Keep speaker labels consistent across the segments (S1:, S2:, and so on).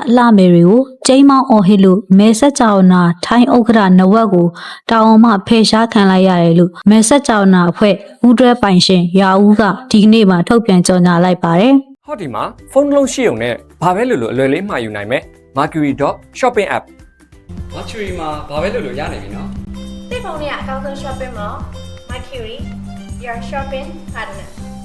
S1: အလှမယ်တွေကိုကျိမ်းမောင်းအော်ဟစ်လို့မဲဆက်ကြောင်နာထိုင်းဥက္ကဋနဝက်ကိုတာဝန်မှဖယ်ရှားခံလိုက်ရတယ်လို့မဲဆက်ကြောင်နာအဖွဲ့ဦးတွဲပိုင်ရှင်ရာဦးကဒီကနေ့မှထုတ်ပြန်ကြေညာလိုက်ပါတယ်
S2: ဟောဒီမှာဖုန်းတစ်လုံးရှိုံနဲ့ဘာပဲလို့လို့အလွယ်လေးမှာယူနိုင်မယ် mercury.shopping app
S3: Mercury မှာဘာပဲလို့လို့ရနေပြီနော်
S4: သိဖုန်းလေးကအကောင်းဆုံး shopping mall Mercury your shopping partner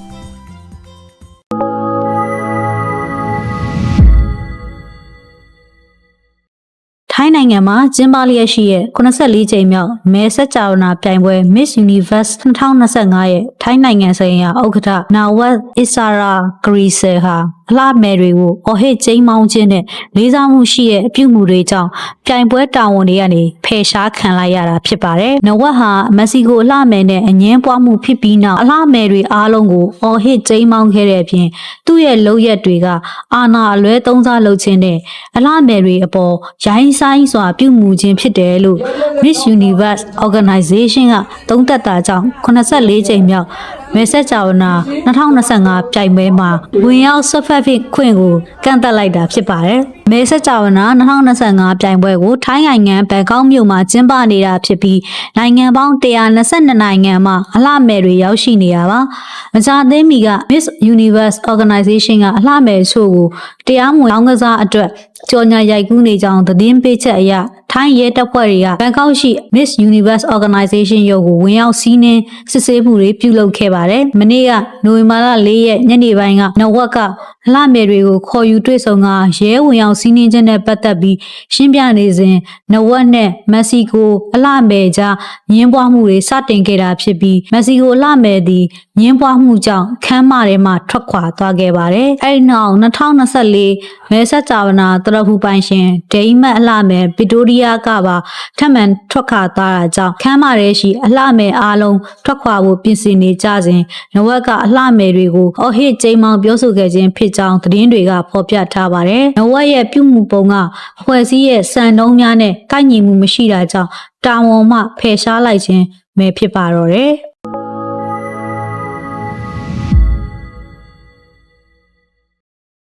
S1: ထိုင်းနိုင်ငံမှာကျင်းပလျက်ရှိတဲ့84ကြိမ်မြောက်မဲဆက်ကြောင်နာပြိုင်ပွဲ Miss Universe 2025ရဲ့ထိုင်းနိုင်ငံဆိုင်ရာဥက္ကဋ္ဌနာဝတ်အစ်ဆာရာဂရီဆယ်ဟာ အလှမယ်တွေကိုအော်ဟစ်ကျိမ်းမောင်းခြင်းနဲ့လေးစားမှုရှိတဲ့အပြုမှုတွေကြောင့်ပြိုင်ပွဲတာဝန်တွေကနေဖယ်ရှားခံလိုက်ရတာဖြစ်ပါတယ်။နဝတ်ဟာမက္ကဆီကိုအလှမယ်နဲ့အငင်းပွားမှုဖြစ်ပြီးနောက်အလှမယ်တွေအားလုံးကိုအော်ဟစ်ကျိမ်းမောင်းခဲ့တဲ့အပြင်သူ့ရဲ့လုပ်ရက်တွေကအာဏာအလွဲသုံးစားလုပ်ခြင်းနဲ့အလှမယ်တွေအပေါ်ရိုင်းဆိုင်စွာပြုမှုခြင်းဖြစ်တယ်လို့ Miss Universe Organization ကသုံးသပ်တာကြောင့်84ကြိမ်မြောက် မဲဆက်ဂျာဝနာ2025ပြိုင်ပွဲမှာဝင်ရောက်ဆွတ်ဖက်ဖစ်ခွင့်ကိုကန့်သက်လိုက်တာဖြစ်ပါတယ်။မဲဆက်ဂျာဝနာ2025ပြိုင်ပွဲကိုထိုင်းနိုင်ငံဘန်ကောက်မြို့မှာကျင်းပနေတာဖြစ်ပြီးနိုင်ငံပေါင်း122နိုင်ငံမှာအလှမယ်တွေရောက်ရှိနေတာပါ။မကြသေးမီက Miss Universe Organization ကအလှမယ်ချို့ကိုတရားမဝင်လောင်းကစားအတွက်ကြော်ညာရိုက်ကူးနေကြောင်းသတင်းပေးချက်အရ ထိုင်းရဲတပ်ဖွဲ့တွေကဘန်ကောက်ရှိ Miss Universe Organization ရုံးကိုဝင်ရောက်စီးနင်းစစ်ဆေးမှုတွေပြုလုပ်ခဲ့ပါတယ်။မနေ့ကနိုဝင်ဘာလ၄ရက်ညနေပိုင်းကနဝက်က လှမယ်တွေကိုခေါ်ယူတွေ့ဆုံကရဲဝင်ရောက်စီးနင်းခြင်းနဲ့ပတ်သက်ပြီးရှင်းပြနေစဉ်နဝက်နဲ့မက္ကဆီကိုအလှမယ်ကြားညှင်းပွားမှုတွေစတင်ခဲ့တာဖြစ်ပြီးမက္ကဆီကိုအလှမယ်သည်ညှင်းပွားမှုကြောင့်ခမ်းမထဲမှထွက်ခွာသွားခဲ့ပါတယ်။အဲဒီနောက်2024မဲဆက်ဂျာဝနာတရဟူပိုင်ရှင်ဒိမတ်အလှမယ်ဗစ်တိုးရီးယားကပါထပ်မံထွက်ခွာသွားတာကြောင့်ခမ်းမထဲရှိအလှမယ်အားလုံးထွက်ခွာဖို့ပြင်ဆင်နေကြစဉ်နဝက်ကအလှမယ်တွေကိုအော်ဟစ်ကျိမ်းမောင်းပြောဆိုခဲ့ခြင်းဖြစ်ကြောင်းသတင်းတွေကဖော်ပြထားပါတယ်။နဝက်ရဲ့ပြုမှုပုံကအဖွဲ့အစည်းရဲ့စံနှုန်းများနဲ့ကိုက်ညီမှုမရှိတာကြောင့်တာဝန်မှဖယ်ရှားလိုက်ခြင်းပဲဖြစ်ပါတော့တယ်။